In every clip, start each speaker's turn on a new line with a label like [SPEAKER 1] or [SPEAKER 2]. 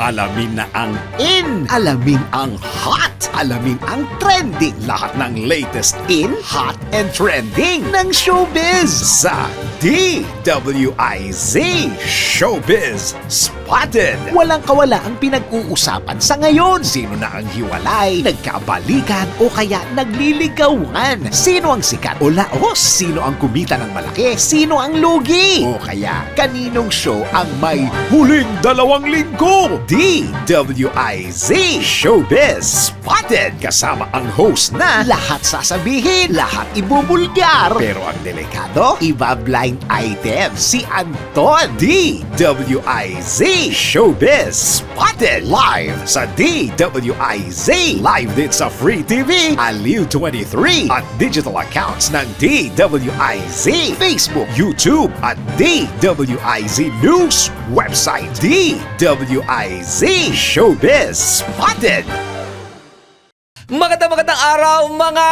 [SPEAKER 1] Alamin na ang in, alamin ang hot, alamin ang trending. Lahat ng latest in, hot, and trending ng showbiz sa DWIZ Showbiz Spotted. Walang kawala ang pinag-uusapan sa ngayon. Sino na ang hiwalay, nagkabalikan o kaya nagliligawan? Sino ang sikat o laos? Sino ang kumita ng malaki? Sino ang lugi? O kaya kaninong show ang may huling dalawang linggo? DWIZ Showbiz Spotted kasama ang host na lahat sasabihin, lahat ibubulgar. Pero ang delikado, iba blind item si Anton. DWIZ Showbiz Spotted live sa DWIZ live din sa Free TV, Aliw 23 at digital accounts ng DWIZ, Facebook, YouTube at DWIZ News website DWIZ Showbiz Spotted.
[SPEAKER 2] Magandang magandang araw mga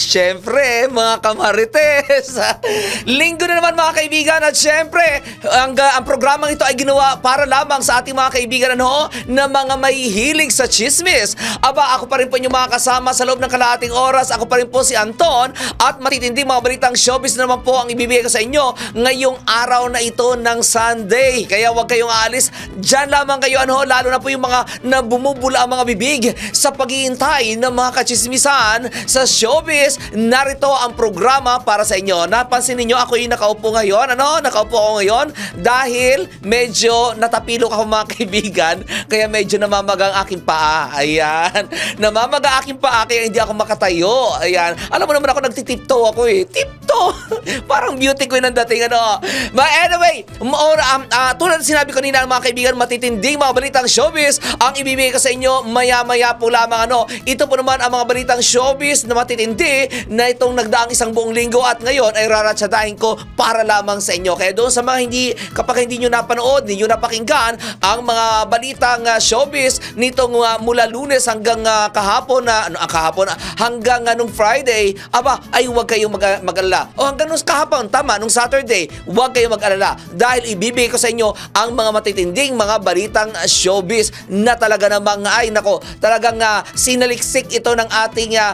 [SPEAKER 2] Siyempre, mga kamarites. Linggo na naman mga kaibigan at siyempre, ang, ang programang ito ay ginawa para lamang sa ating mga kaibigan ano, na mga may hilig sa chismis. Aba, ako pa rin po yung mga kasama sa loob ng kalahating oras. Ako pa rin po si Anton at matitindi mga balitang showbiz na naman po ang ibibigay ko sa inyo ngayong araw na ito ng Sunday. Kaya huwag kayong aalis. Diyan lamang kayo ano, lalo na po yung mga na bumubula ang mga bibig sa paghihintay ng mga kachismisan sa showbiz. Narito ang programa para sa inyo. Napansin ninyo ako yung nakaupo ngayon. Ano? Nakaupo ako ngayon dahil medyo natapilok ako mga kaibigan. Kaya medyo namamaga ang aking paa. Ayan. Namamaga aking paa kaya hindi ako makatayo. Ayan. Alam mo naman ako nagtitiptoe ako eh. Tiptoe. Parang beauty queen ang dating ano. But anyway, or, um, ah, tulad sinabi ko nila mga kaibigan, matitinding mga balitang showbiz ang ibibigay ko sa inyo maya-maya po lamang ano. Ito po naman ang mga balitang showbiz na matitindi muli na itong nagdaang isang buong linggo at ngayon ay raratsadahin ko para lamang sa inyo. Kaya doon sa mga hindi, kapag hindi nyo napanood, hindi nyo napakinggan ang mga balitang ah, showbiz nitong uh, mula lunes hanggang uh, kahapon na, uh, ano, kahapon, uh, hanggang uh, nung Friday, aba, ay huwag kayong mag- mag-alala. O hanggang nung kahapon, tama, nung Saturday, huwag kayong mag-alala dahil ibibigay ko sa inyo ang mga matitinding mga balitang showbiz na talaga namang ay nako, talagang uh, sinaliksik ito ng ating uh,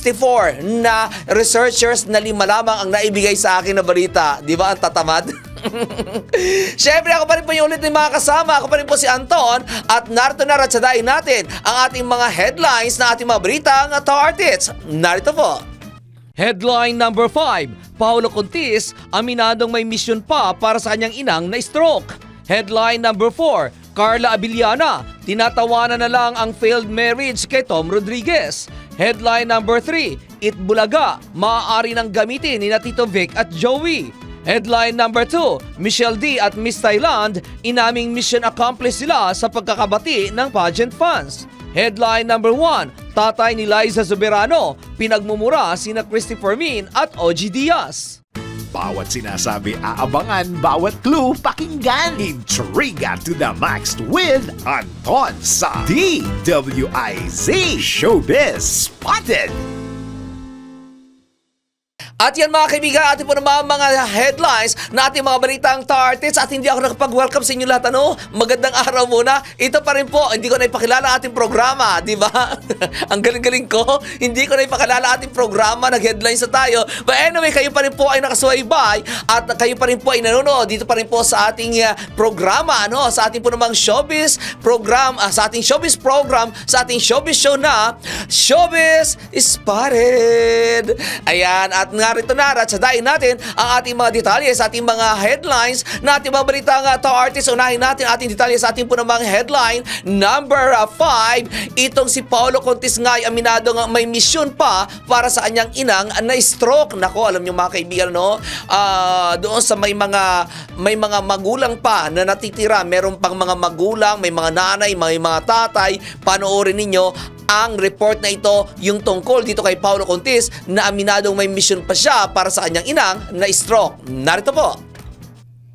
[SPEAKER 2] 64 na researchers na lima lamang ang naibigay sa akin na balita. Di ba ang tatamad? Siyempre, ako pa rin po yung ulit ng mga kasama. Ako pa rin po si Anton at narito na ratsadain natin ang ating mga headlines na ating mga berita ng authorities. Narito po. Headline number 5, Paolo Contis aminadong may misyon pa para sa kanyang inang na stroke. Headline number 4, Carla Abiliana, tinatawanan na lang ang failed marriage kay Tom Rodriguez. Headline number 3, Itbulaga, maaari nang gamitin ni na Tito Vic at Joey. Headline number 2, Michelle D at Miss Thailand, inaming mission accomplished sila sa pagkakabati ng pageant fans. Headline number 1, tatay ni Liza Soberano, pinagmumura sina Christopher Min at OG Diaz.
[SPEAKER 1] Bawat sinasabi aabangan, bawat clue pakinggan. Intriga to the max with Anton sa DWIZ Showbiz Spotted.
[SPEAKER 2] At yan mga kaibigan, ating po naman mga headlines na ating mga balitang tartits at hindi ako nakapag-welcome sa inyo lahat. Ano? Magandang araw muna. Ito pa rin po, hindi ko na ipakilala ating programa, di ba? ang galing-galing ko, hindi ko na ipakilala ating programa, nag-headlines na tayo. But anyway, kayo pa rin po ay nakasubaybay at kayo pa rin po ay nanonood dito pa rin po sa ating uh, programa, ano? Sa ating po namang showbiz program, ah, sa ating showbiz program, sa ating showbiz show na Showbiz Spotted. Ayan, at narito na, ratsadain natin ang ating mga detalye sa ating mga headlines na ating mga balitang uh, to artist. Unahin natin ating detalye sa ating po namang headline. Number 5, itong si Paolo Contis nga ay aminado nga may misyon pa para sa kanyang inang na stroke. Nako, alam niyo mga kaibigan, no? Ah, doon sa may mga may mga magulang pa na natitira, meron pang mga magulang, may mga nanay, may mga tatay, panoorin ninyo ang report na ito yung tungkol dito kay Paulo Contis na aminadong may mission pa siya para sa kanyang inang na stroke. Narito po.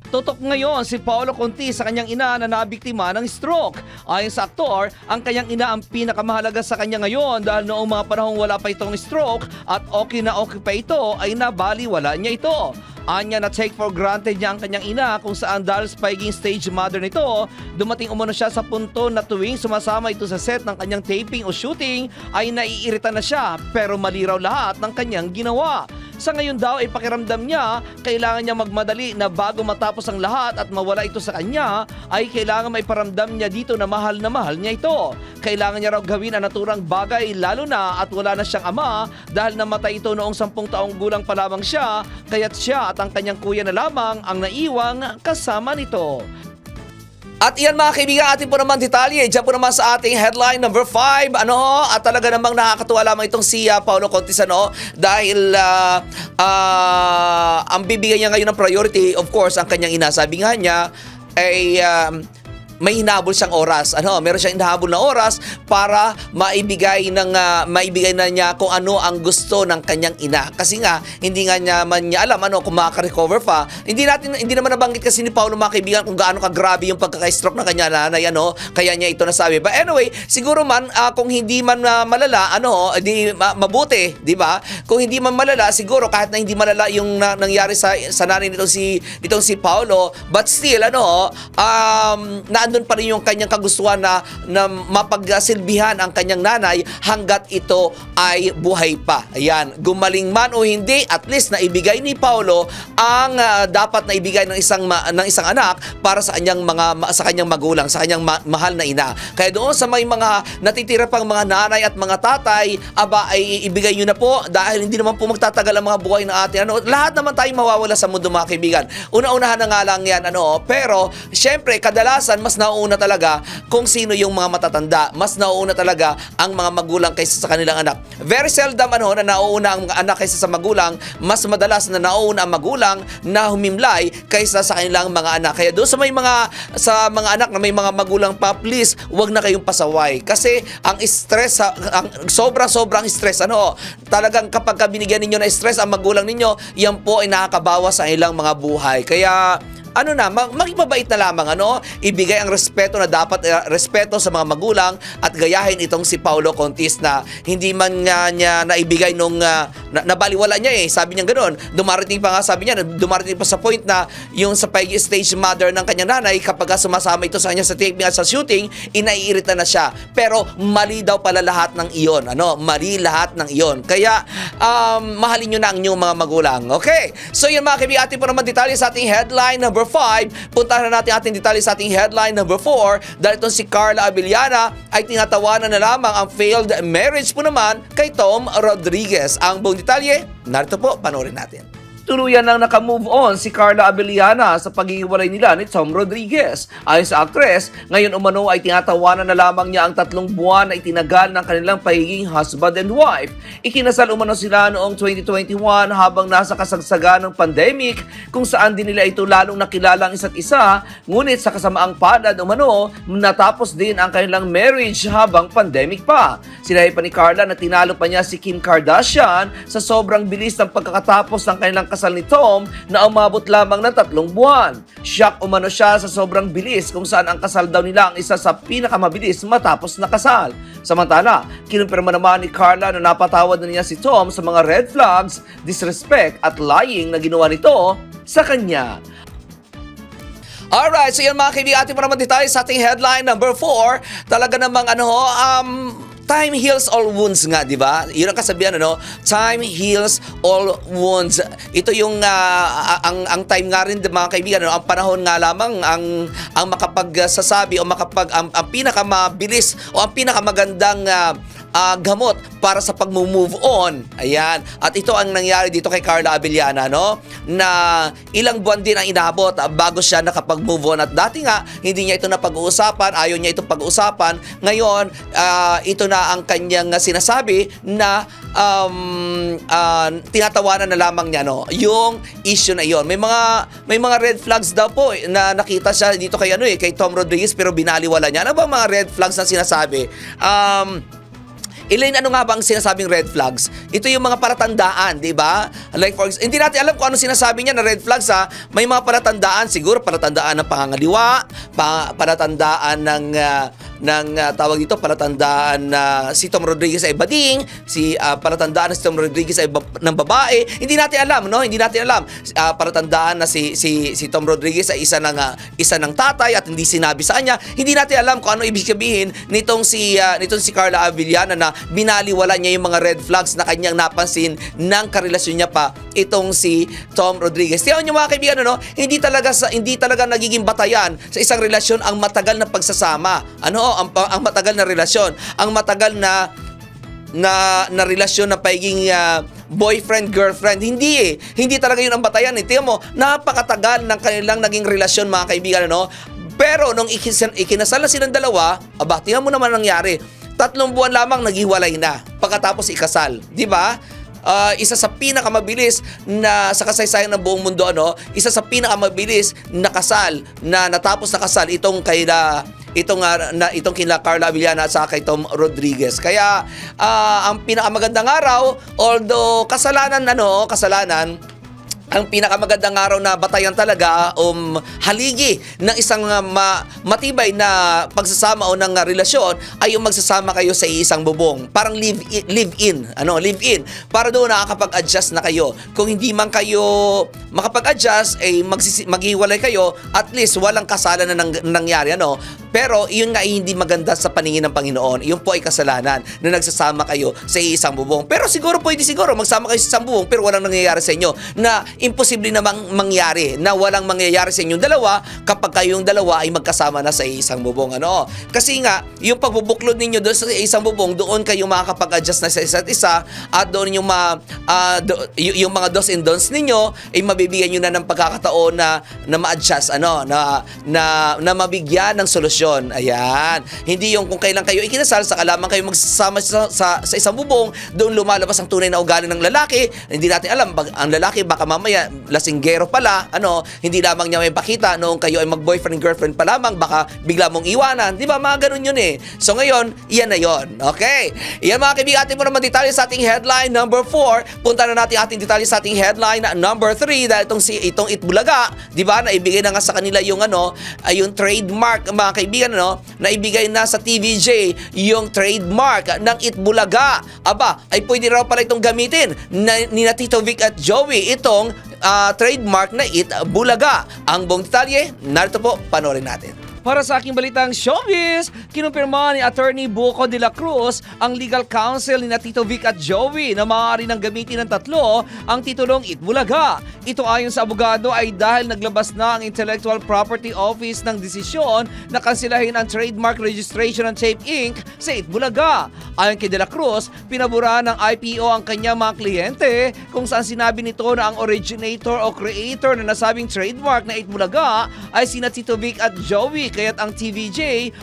[SPEAKER 2] Tutok ngayon si Paolo Conti sa kanyang ina na nabiktima ng stroke. Ayon sa aktor, ang kanyang ina ang pinakamahalaga sa kanya ngayon dahil noong mga panahong wala pa itong stroke at okay na okay pa ito ay nabaliwala niya ito. Anya na take for granted niya ang kanyang ina kung saan dahil sa pagiging stage mother nito, dumating umano siya sa punto na tuwing sumasama ito sa set ng kanyang taping o shooting ay naiirita na siya pero mali raw lahat ng kanyang ginawa. Sa ngayon daw ay pakiramdam niya, kailangan niya magmadali na bago matapos ang lahat at mawala ito sa kanya, ay kailangan may paramdam niya dito na mahal na mahal niya ito. Kailangan niya raw gawin ang naturang bagay lalo na at wala na siyang ama dahil namatay ito noong sampung taong gulang pa lamang siya, kaya't siya at ang kanyang kuya na lamang ang naiwang kasama nito. At iyan mga kaibigan, atin po naman detalye. Diyan po naman sa ating headline number 5. Ano? At talaga namang nakakatuwa lamang itong si ah, Paolo Contis ano? Dahil ah, ah, ang bibigyan niya ngayon ng priority, of course, ang kanyang ina. Sabi nga niya, ay um, may hinahabol siyang oras. Ano, meron siyang hinahabol na oras para maibigay ng ah, maibigay na niya kung ano ang gusto ng kanyang ina. Kasi nga hindi nga niya man niya alam ano kung makaka-recover pa. Hindi natin hindi naman nabanggit kasi ni Paolo mga kaibigan kung gaano kagrabe yung pagkaka-stroke ng kanya nanay ano. Kaya niya ito nasabi. But anyway, siguro man ah, kung hindi man ah, malala ano, di ma- mabuti, di ba? Kung hindi man malala, siguro kahit na hindi malala yung na- nangyari sa sa nanay nitong si nitong si Paolo, but still ano, um naandun pa rin yung kanyang kagustuhan na, na mapagsilbihan ang kanyang nanay hanggat ito ay buhay pa. Ayan, gumaling man o hindi, at least na ibigay ni Paolo ang ah, dapat na ibigay ng isang ma- ng isang anak para sa kanyang mga sa kanyang magulang, sa kanyang ma- mahal na ina. Kaya doon sa may mga natitira pang mga nanay at mga tatay, aba ay ibigay niyo na po dahil hindi naman po magtatagal ang mga buhay ng atin. Ano, lahat naman tayo mawawala sa mundo mga kaibigan. Una-unahan na nga lang yan ano, pero syempre kadalasan mas nauuna talaga kung sino yung mga matatanda. Mas nauuna talaga ang mga magulang kaysa sa kanilang anak. Very seldom ano na nauuna ang anak kaysa sa magulang, mas madalas na nauuna ang magulang na humimlay kaysa sa kanilang mga anak. Kaya doon sa may mga sa mga anak na may mga magulang pa, please, wag na kayong pasaway kasi ang stress ang sobrang sobrang stress ano, talagang kapag ka binigyan ninyo na stress ang magulang ninyo, yan po ay nakakabawas sa ilang mga buhay. Kaya ano na, mag- maging mabait na lamang, ano? Ibigay ang respeto na dapat, eh, respeto sa mga magulang at gayahin itong si Paulo Contis na hindi man nga niya naibigay nung, na, nabaliwala niya eh. Sabi niya ganoon. Dumarating pa nga, sabi niya, dumarating pa sa point na yung sa pag stage mother ng kanyang nanay, kapag ka sumasama ito sa kanya sa taping at sa shooting, inaiirita na siya. Pero mali daw pala lahat ng iyon, ano? Mali lahat ng iyon. Kaya, um, mahalin nyo na ang inyong mga magulang. Okay? So yun mga kaibigan, ating po naman detalye sa ating headline number 5. Puntahan na natin ating detalye sa ating headline number 4 dahil itong si Carla Abellana ay tinatawanan na lamang ang failed marriage po naman kay Tom Rodriguez. Ang buong detalye, narito po, panoorin natin. Tuluyan nang nakamove on si Carla Abellana sa paghihiwalay nila ni Tom Rodriguez. Ayon sa actress, ngayon umano ay tinatawanan na lamang niya ang tatlong buwan na itinagal ng kanilang pagiging husband and wife. Ikinasal umano sila noong 2021 habang nasa kasagsagan ng pandemic kung saan din nila ito lalong nakilala ang isa't isa. Ngunit sa kasamaang palad umano, natapos din ang kanilang marriage habang pandemic pa. Sinabi pa ni Carla na tinalo pa niya si Kim Kardashian sa sobrang bilis ng pagkakatapos ng kanilang kasal ni Tom na umabot lamang ng tatlong buwan. Shock umano siya sa sobrang bilis kung saan ang kasal daw nila ang isa sa pinakamabilis matapos na kasal. Samantala, kinumpirma naman ni Carla na napatawad na niya si Tom sa mga red flags, disrespect at lying na ginawa nito sa kanya. Alright, so yan mga kaibigan, ating naman detalye sa ating headline number 4. Talaga namang ano, um, time heals all wounds nga, di ba? Yun ang kasabihan, ano? Time heals all wounds. Ito yung ah, ang ang time nga rin mga kaibigan, ano? ang panahon nga lamang ang ang makapagsasabi o makapag ang, ang pinakamabilis o ang pinakamagandang ah, ah, gamot para sa pag-move on. Ayan. At ito ang nangyari dito kay Carla Abellana, no? Na ilang buwan din ang inabot ah, bago siya nakapag-move on. At dati nga, hindi niya ito napag-uusapan, ayaw niya itong pag-uusapan. Ngayon, ah, ito na ang kanyang sinasabi na um, ah, tinatawanan na lamang niya, no? Yung issue na iyon. May mga may mga red flags daw po eh, na nakita siya dito kay ano eh, kay Tom Rodriguez pero binaliwala niya. Ano ba mga red flags na sinasabi? Um, Elaine, ano nga ba ang sinasabing red flags? Ito yung mga palatandaan, di ba? Like for hindi natin alam kung ano sinasabi niya na red flags ha. May mga palatandaan, siguro palatandaan ng pangangaliwa, pa, palatandaan ng ah, ng ah, tawag dito palatandaan na si Tom Rodriguez ay bading, si ah, palatandaan na si Tom Rodriguez ay bab- ng babae. Hindi natin alam, no? Hindi natin alam. Ah, palatandaan na si si si Tom Rodriguez ay isa ng ah, isa ng tatay at hindi sinabi sa kanya. Hindi natin alam kung ano ibig sabihin nitong si ah, nitong si Carla Avellana na binaliwala niya yung mga red flags na kanyang napansin ng karelasyon niya pa itong si Tom Rodriguez. Tiyan niyo mga kaibigan, ano? Hindi talaga sa hindi talaga nagiging batayan sa isang relasyon ang matagal na pagsasama. Ano? Ang, ang matagal na relasyon, ang matagal na na na relasyon na pagiging ah, boyfriend girlfriend hindi eh. Hindi talaga yun ang batayan eh. Mo napakatagal ng kanilang naging relasyon mga kaibigan ano? Pero nung ikin- ikinasal na silang dalawa aba tingnan mo naman ang nangyari. Tatlong buwan lamang naghiwalay na pagkatapos ikasal di ba? Ah, isa sa pinakamabilis na sa kasaysayan ng buong mundo ano, isa sa pinakamabilis na kasal na natapos na kasal itong kay na itong ah, na itong kina Carla Avellana at saka kay Tom Rodriguez. Kaya ah, ang pinakamagandang araw although kasalanan ano, kasalanan ang pinakamagandang araw na batayan talaga um haligi ng isang uh, ma- matibay na pagsasama o ng uh, relasyon ay yung magsasama kayo sa isang bubong. Parang live in, live in, ano, live in para doon nakakapag-adjust na kayo. Kung hindi man kayo makapag-adjust ay magsisi- maghiwalay kayo, at least walang kasalan na nang- nangyari ano. Pero yun nga hindi maganda sa paningin ng Panginoon. Yun po ay kasalanan na nagsasama kayo sa isang bubong. Pero siguro pwede siguro magsama kayo sa isang bubong pero walang nangyayari sa inyo na imposible na mang- mangyari na walang mangyayari sa inyong dalawa kapag kayong dalawa ay magkasama na sa isang bubong. Ano? Kasi nga, yung pagbubuklod ninyo doon sa isang bubong, doon kayo makakapag-adjust na sa isa't isa at doon yung, ma, ah, do- yung mga dos and don'ts ninyo ay mabibigyan nyo na ng pagkakataon na, na ma-adjust, ano, na, na, na mabigyan ng solusyon. Ayan. Hindi yung kung kailan kayo ikinasal, saka lamang kayo magsasama sa, sa, sa isang bubong, doon lumalabas ang tunay na ugali ng lalaki. Hindi natin alam, bag, ang lalaki baka mamaya lasinggero pala, ano, hindi lamang niya may pakita noong kayo ay mag-boyfriend girlfriend pa lamang, baka bigla mong iwanan. Di ba? Mga ganun yun eh. So ngayon, iyan na yon. Okay? Iyan mga kaibigan, atin mo naman detalye sa ating headline number 4. Punta na natin ating detalye sa ating headline number 3 dahil itong, si, itong Itbulaga, di ba, naibigay na nga sa kanila yung ano, ay yung trademark, mga kaibigan, ano, naibigay na sa TVJ yung trademark ng Itbulaga. Aba, ay pwede raw pala itong gamitin na, ni na Tito Vic at Joey itong ah, trademark na Itbulaga. Ang buong detalye, narito po, panoorin natin.
[SPEAKER 3] Para sa aking balitang showbiz, kinumpirma ni Attorney Buco de la Cruz ang legal counsel ni na Tito Vic at Joey na maaari nang gamitin ng tatlo ang titulong Itbulaga. Ito ayon sa abogado ay dahil naglabas na ang Intellectual Property Office ng desisyon na kansilahin ang trademark registration ng Tape Inc. sa Itbulaga. Ayon kay De La Cruz, pinabura ng IPO ang kanyang mga kliyente kung saan sinabi nito na ang originator o creator na nasabing trademark na Itbulaga ay sina Tito Vic at Joey kaya't ang TVJ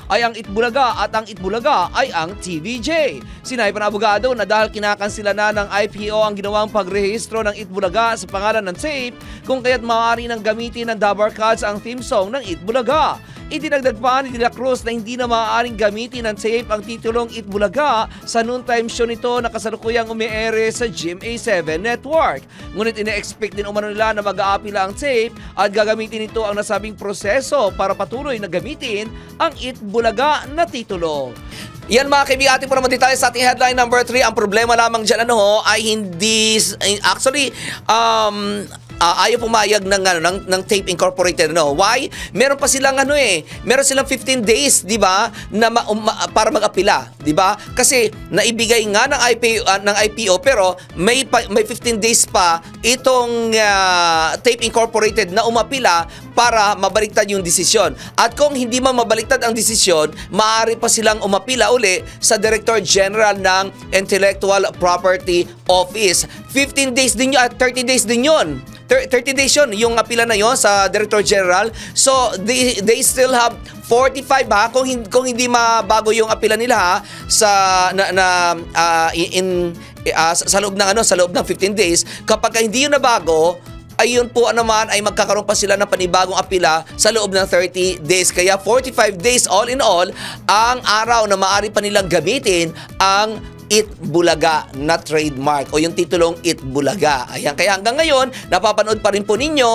[SPEAKER 3] ay ang Itbulaga at ang Itbulaga ay ang TVJ. Sinabi ng abogado na dahil kinakansila na ng IPO ang ginawang pagrehistro ng Itbulaga sa pangalan ng tape kung kaya't maaari nang gamitin ng Dabar Cards ang theme song ng Itbulaga. Idinagdag pa ni De La Cruz na hindi na maaaring gamitin ng tape ang titulong Itbulaga sa noontime show nito na kasalukuyang umiere sa GMA7 Network. Ngunit ine-expect din umano nila na mag-aapila ang tape at gagamitin nito ang nasabing proseso para patuloy na gamitin ang Itbulaga na titulo.
[SPEAKER 2] Yan mga kaibigan, ating po naman detalye sa ating headline number 3. Ang problema lamang dyan ano, ay hindi, actually, um, ah, ayaw pumayag ng, ano, ng, ng Tape Incorporated. No? Why? Meron pa silang ano eh, meron silang 15 days, di ba, na ma- um, para mag-apila, di ba? Kasi naibigay nga ng IPO, ah, ng IPO pero may may 15 days pa itong ah, Tape Incorporated na umapila para mabaliktad yung desisyon. At kung hindi man mabaliktad ang desisyon, maaari pa silang umapila uli sa Director General ng Intellectual Property Office. 15 days din yun, at 30 days din yun. Thir- 30 days yun, yung apila na yon sa Director General. So, they, they still have 45 ha, kung, hin- kung hindi mabago yung apila nila ha, sa, na, na ah, in, ah, sa sa loob ng ano, sa loob ng 15 days, kapag hindi yun nabago, ayun po naman ay magkakaroon pa sila ng panibagong apila sa loob ng 30 days. Kaya 45 days all in all ang araw na maaari pa nilang gamitin ang It Bulaga na trademark o yung titulong It Bulaga. Ayan, kaya hanggang ngayon, napapanood pa rin po ninyo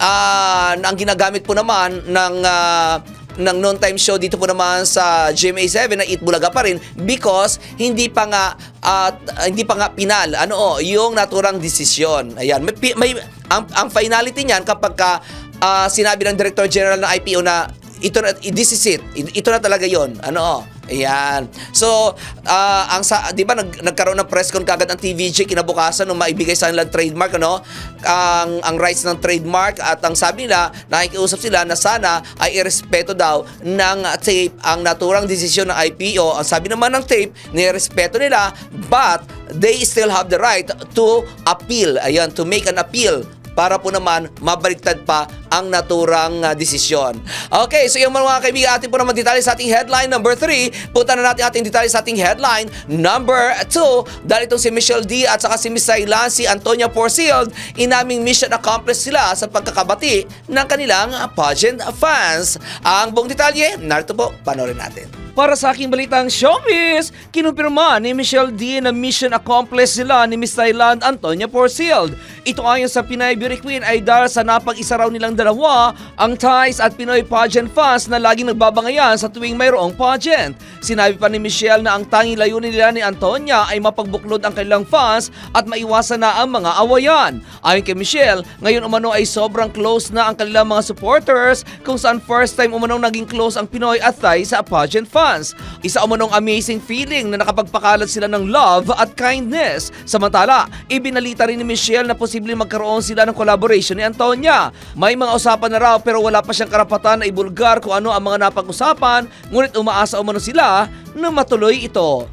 [SPEAKER 2] na ang ginagamit po naman ng ah, ng noon time show dito po naman sa GMA7 na Eat Bulaga pa rin because hindi pa nga at hindi pa nga pinal ano oh, yung naturang desisyon. Ayan, may, may ang, ang finality niyan kapag ka ah, sinabi ng Director General ng IPO na ito na this is it. Ito na talaga 'yon. Ano oh. Ayan. So, ah, ang sa, 'di ba nag, nagkaroon ng press con kagad ang TVJ kinabukasan nung maibigay sa ang trademark ano, ang ang rights ng trademark at ang sabi nila, nakikiusap sila na sana ay irespeto daw ng tape ang naturang desisyon ng IPO. Ang sabi naman ng tape, nirespeto nila but they still have the right to appeal. Ayan, to make an appeal para po naman mabaliktad pa ang naturang ah, desisyon. Okay, so yung mga kaibigan, atin po naman detalye sa ating headline number 3. Punta na natin ating detalye sa ating headline number 2. Dahil itong si Michelle D at saka si Miss Sailan, si Antonia Porcild, inaming mission accomplished sila sa pagkakabati ng kanilang pageant fans. Ang buong detalye, narito po, panoorin natin.
[SPEAKER 3] Para sa aking balitang showbiz, kinumpirma ni Michelle D na mission accomplished sila ni Miss Thailand Antonia Porcild. Ito ayon sa Pinay Beauty Queen ay dahil sa napag-isa raw nilang dalawa ang Thais at Pinoy pageant fans na laging nagbabangayan sa tuwing mayroong pageant. Sinabi pa ni Michelle na ang tanging layunin nila ni Antonia ay mapagbuklod ang kanilang fans at maiwasan na ang mga awayan. Ayon kay Michelle, ngayon umano ay sobrang close na ang kanilang mga supporters kung saan first time umanong naging close ang Pinoy at Thai sa pageant fans. Isa umanong amazing feeling na nakapagpakalat sila ng love at kindness. Samantala, ibinalita rin ni Michelle na posibleng magkaroon sila ng collaboration ni Antonia. May mga usapan na raw pero wala pa siyang karapatan na ibulgar kung ano ang mga napag-usapan, ngunit umaasa umano sila na matuloy ito.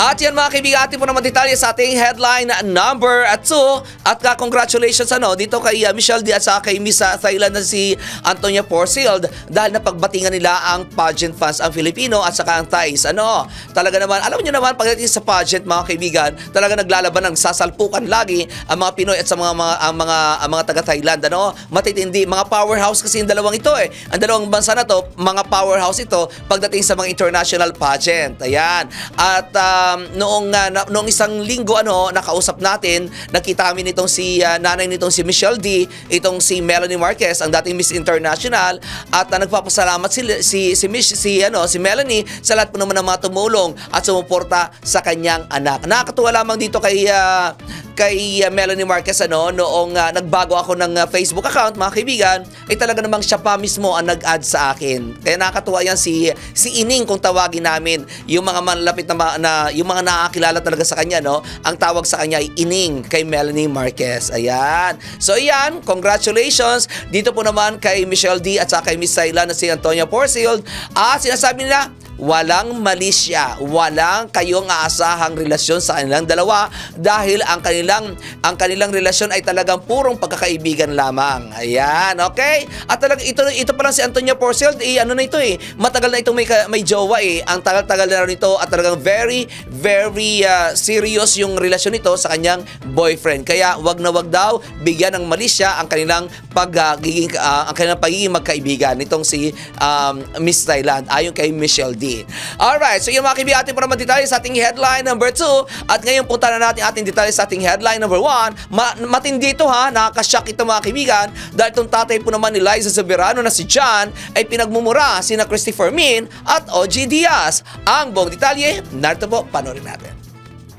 [SPEAKER 2] At yan mga kaibigan, atin po naman detalye sa ating headline number 2. At ka congratulations ano, dito kay uh, Michelle D at kay Miss uh, Thailand na si Antonia Porcild dahil napagbatingan nila ang pageant fans, ang Filipino at saka ang Thais. Ano, talaga naman, alam niyo naman pagdating sa pageant mga kaibigan, talaga naglalaban ng sasalpukan lagi ang mga Pinoy at sa mga mga ang mga ang mga taga Thailand ano matitindi mga powerhouse kasi yung dalawang ito eh ang dalawang bansa na to mga powerhouse ito pagdating sa mga international pageant ayan at um, noong uh, noong isang linggo ano nakausap natin nakita kami nitong si uh, nanay nitong si Michelle D itong si Melanie Marquez ang dating Miss International at uh, nagpapasalamat si si si, Miss, si ano si Melanie sa lahat po naman ng mga tumulong at sumuporta sa kanyang anak. Nakakatuwa lamang dito kay uh, kay uh, Melanie Marquez ano noong uh, nagbago ako ng uh, Facebook account mga kaibigan ay talaga namang siya pa mismo ang nag-add sa akin. Kaya nakakatuwa yan si si Ining kung tawagin namin yung mga manlapit na, na yung mga nakakilala talaga sa kanya no? Ang tawag sa kanya ay Ining kay Melanie Marquez. Ayan. So ayan congratulations. Dito po naman kay Michelle D at saka kay Miss Sayla na si Antonia Porcild at sinasabi nila walang mali siya, walang kayong aasahang relasyon sa kanilang dalawa dahil ang kanilang ang kanilang relasyon ay talagang purong pagkakaibigan lamang. Ayan, okay? At talagang ito ito pa lang si Antonia Porcel, eh, ano na ito eh, matagal na itong may may jowa eh. Ang tagal-tagal na rin ito at talagang very very uh, serious yung relasyon nito sa kanyang boyfriend. Kaya wag na wag daw bigyan ng mali siya ang kanilang pagiging ang kanilang pagiging magkaibigan nitong si um, Miss Thailand ayon kay Michelle D. Alright, so yung mga kaibigan atin po naman detalye sa ating headline number 2 at ngayon punta na natin ating detalye sa ating headline number 1. Ma- matindi ito ha, nakakashock ito mga kaibigan dahil itong tatay po naman ni Liza Soberano na si John ay pinagmumura sina Christopher Min at OG Diaz. Ang buong detalye, narito po, panoorin natin.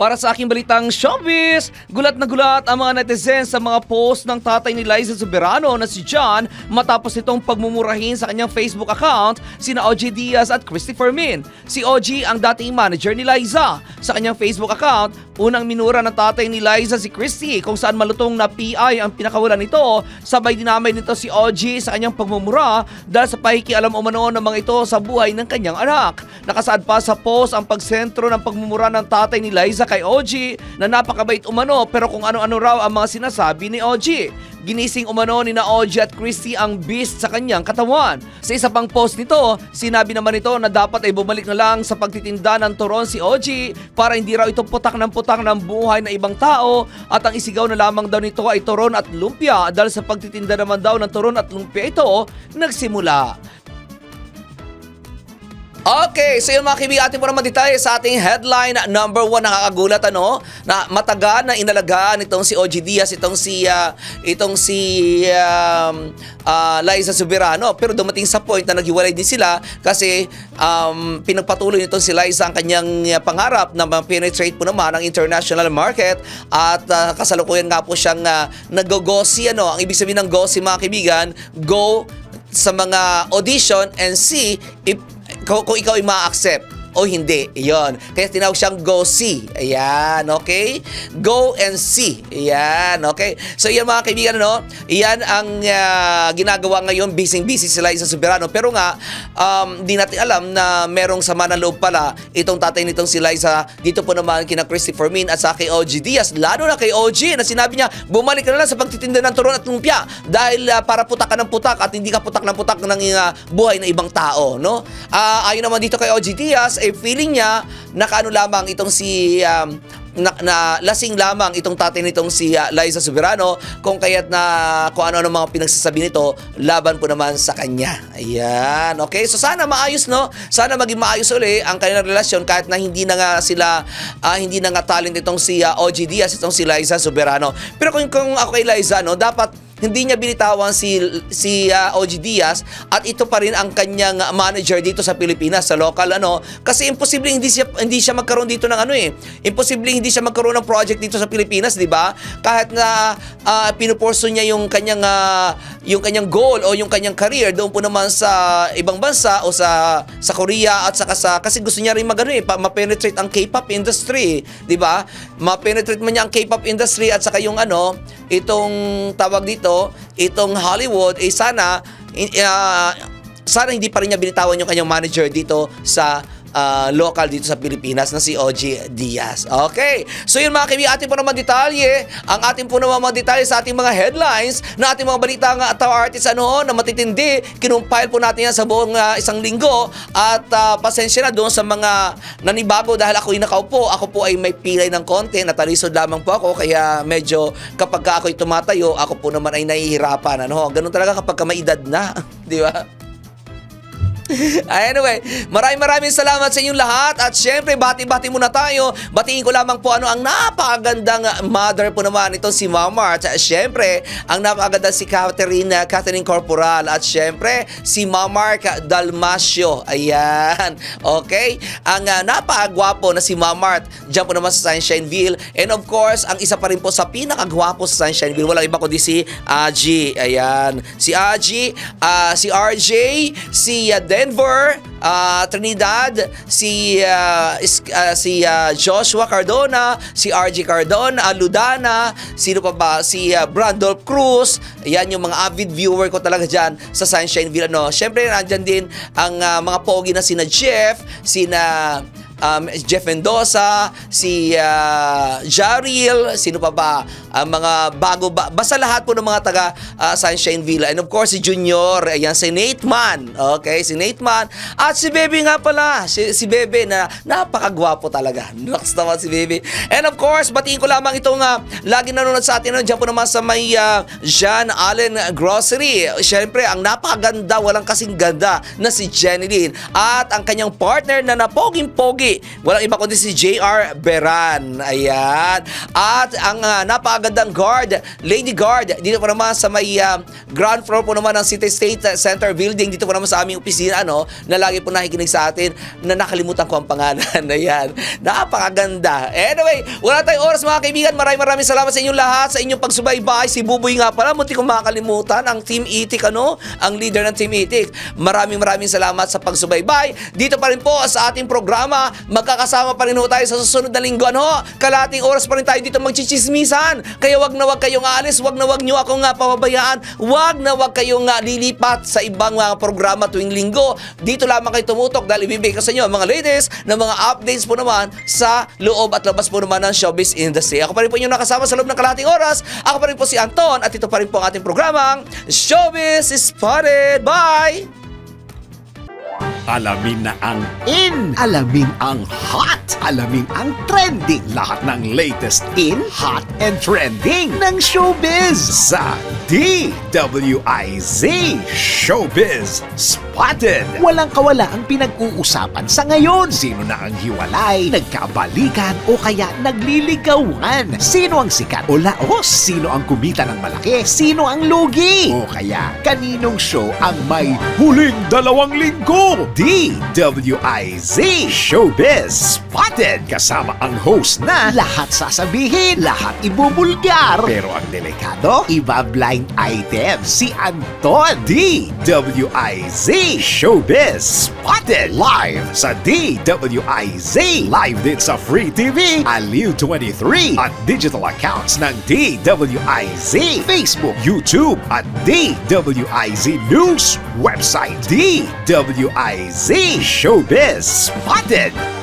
[SPEAKER 3] Para sa aking balitang showbiz, gulat na gulat ang mga netizens sa mga post ng tatay ni Liza Soberano na si John matapos itong pagmumurahin sa kanyang Facebook account sina OG Diaz at Christopher Min. Si OG ang dating manager ni Liza. Sa kanyang Facebook account, unang minura ng tatay ni Liza si Christy kung saan malutong na PI ang pinakawalan nito. Sabay dinamay nito si OG sa kanyang pagmumura dahil sa pakikialam umano ng mga ito sa buhay ng kanyang anak. Nakasaad pa sa post ang pagsentro ng pagmumura ng tatay ni Liza kay OG na napakabait umano pero kung ano-ano raw ang mga sinasabi ni OG. Ginising umano ni na OG at Christy ang beast sa kanyang katawan. Sa isa pang post nito, sinabi naman ito na dapat ay bumalik na lang sa pagtitinda ng turon si OG para hindi raw ito putak ng putak ng buhay na ibang tao at ang isigaw na lamang daw nito ay turon at lumpia dahil sa pagtitinda naman daw ng turon at lumpia ito nagsimula.
[SPEAKER 2] Okay, so yung mga kaibigan, atin po naman detalye sa ating headline number one nakakagulat ano, na matagal na inalagaan itong si OG Diaz, itong si ah, itong si um, ah, Liza Soberano. Pero dumating sa point na naghiwalay din sila kasi um, pinagpatuloy nitong si Liza ang kanyang ah, pangarap na ma-penetrate po naman ang international market at ah, kasalukuyan nga po siyang uh, nag-go-gossy ano. Ang ibig sabihin ng gossy mga kaibigan, go sa mga audition and see if kung, kung ikaw ay ma-accept o hindi. Iyon. Kaya tinawag siyang go see. Ayan, okay? Go and see. Ayan, okay? So yan mga kaibigan, no? Iyan ang ah, ginagawa ngayon. Busy-busy sila sa Soberano. Pero nga, um, di natin alam na merong sama ng loob pala itong tatay nitong si Liza. Dito po naman kina Christopher Min at sa kay OG Diaz. Lalo na kay OG na sinabi niya, bumalik ka na lang sa pagtitinda ng turon at lumpia dahil ah, para putak ka ng putak at hindi ka putak ng putak ng ah, buhay ng ibang tao, no? Ah, ayon naman dito kay OG Diaz, eh feeling niya nakaano lamang itong si um, na, na lasing lamang itong tatay nitong si ah, Liza Soberano kung kaya't na kung ano-ano mga pinagsasabi nito laban po naman sa kanya. Ayan, okay? So sana maayos no? Sana maging maayos uli ang kanilang relasyon kahit na hindi na nga sila ah, hindi na nga talent itong si ah, OG Diaz itong si Liza Soberano. Pero kung, kung ako kay Liza no, dapat hindi niya binitawan si si ah, OG Diaz at ito pa rin ang kanyang manager dito sa Pilipinas sa local ano. Kasi imposible hindi siya hindi siya magkaroon dito ng ano eh. Imposible hindi siya magkaroon ng project dito sa Pilipinas di ba? Kahit na uh, pinuporso niya yung kanyang ah, yung kanyang goal o yung kanyang career doon po naman sa ibang bansa o sa sa Korea at saka sa kasi gusto niya rin magano eh pa, ma-penetrate ang K-pop industry di ba? Ma-penetrate man niya ang K-pop industry at saka yung ano itong tawag dito, itong Hollywood, eh sana, ah, sana hindi pa rin niya binitawan yung kanyang manager dito sa ah, local dito sa Pilipinas na si OG Diaz. Okay. So yun mga kaibigan, ating po naman detalye, ang ating po naman mga detalye sa ating mga headlines na ating mga balita nga at artist ano na matitindi, kinumpile po natin yan sa buong ah, isang linggo at ah, pasensya na doon sa mga nanibago dahil ako'y nakaupo, ako po ay may pilay ng konti, natalisod lamang po ako kaya medyo kapag ka ako'y tumatayo, ako po naman ay nahihirapan. Ano? Ganun talaga kapag ka may edad na, di ba? anyway, maraming maraming salamat sa inyong lahat at syempre bati-bati muna tayo. Batiin ko lamang po ano ang napakagandang mother po naman itong si Mama at syempre ang napakaganda si Catherine, Catherine Corporal at syempre si Mamark Dalmasio. Ayan. Okay? Ang uh, napakagwapo na si Mamart dyan po naman sa Sunshineville and of course ang isa pa rin po sa pinakagwapo sa Sunshineville walang iba kundi si Aji. Ayan. Si Aji, ah, si RJ, si ah, Denver, ah, Trinidad, si ah, is- ah, si ah, Joshua Cardona, si RJ Cardona, ah, Ludana, sino pa ba? Si ah, Brandolph Cruz. Yan yung mga avid viewer ko talaga dyan sa Sunshineville. Ano. Siyempre, nandyan din ang ah, mga pogi na sina Jeff, sina um, Jeff Mendoza, si uh, Jaril, sino pa ba? Ang mga bago ba? Basta lahat po ng mga taga uh, Sunshine Villa. And of course, si Junior, ayan, si Nate Man. Okay, si Nate Man. At si Bebe nga pala. Si, si Bebe na napakagwapo talaga. Nox naman si Bebe. And of course, batiin ko lamang itong uh, lagi nanonood sa atin. Ano, Diyan po naman sa may uh, Jean Allen Grocery. Siyempre, ang napakaganda, walang kasing ganda na si Jenny Lynn. At ang kanyang partner na napoging-pogi. Walang iba kundi si JR Beran. Ayan. At ang uh, napakagandang guard, Lady Guard, dito po naman sa may uh, ground floor po naman ng City State Center Building. Dito po naman sa aming opisina, ano, na lagi po nakikinig sa atin na nakalimutan ko ang pangalan. Ayan. Napakaganda. Anyway, wala tayong oras mga kaibigan. Maraming maraming salamat sa inyong lahat, sa inyong pagsubaybay. Si Buboy nga pala, munti kong makakalimutan. Ang Team Itik, ano? Ang leader ng Team Itik. Maraming maraming salamat sa pagsubaybay. Dito pa rin po sa ating programa. Magkakasama pa rin ho tayo sa susunod na linggo. Ano? Kalating oras pa rin tayo dito magchichismisan. Kaya wag na wag kayong aalis. Wag na wag nyo ako nga pababayaan. Wag na wag kayong nga lilipat sa ibang mga programa tuwing linggo. Dito lamang kayo tumutok dahil ibibigay ko sa inyo mga latest na mga updates po naman sa loob at labas po naman ng showbiz industry. Ako pa rin po inyong nakasama sa loob ng kalating oras. Ako pa rin po si Anton at ito pa rin po ang ating programang Showbiz Spotted. Bye!
[SPEAKER 1] Alamin na ang in, alamin ang hot, alamin ang trending. Lahat ng latest in, hot, and trending ng showbiz sa DWIZ Showbiz Spotted. Walang kawala ang pinag-uusapan sa ngayon. Sino na ang hiwalay, nagkabalikan o kaya nagliligawan? Sino ang sikat o laos? Sino ang kumita ng malaki? Sino ang lugi? O kaya kaninong show ang may huling dalawang linggo? DWIZ Showbiz Spotted kasama ang host na lahat sasabihin, lahat ibubulgar. Pero ang delikado, iba blind item si Anton. DWIZ Showbiz Spotted live sa DWIZ. Live din sa Free TV, Aliw 23 at digital accounts ng DWIZ, Facebook, YouTube at DWIZ News website. DWIZ Showbiz Spotted.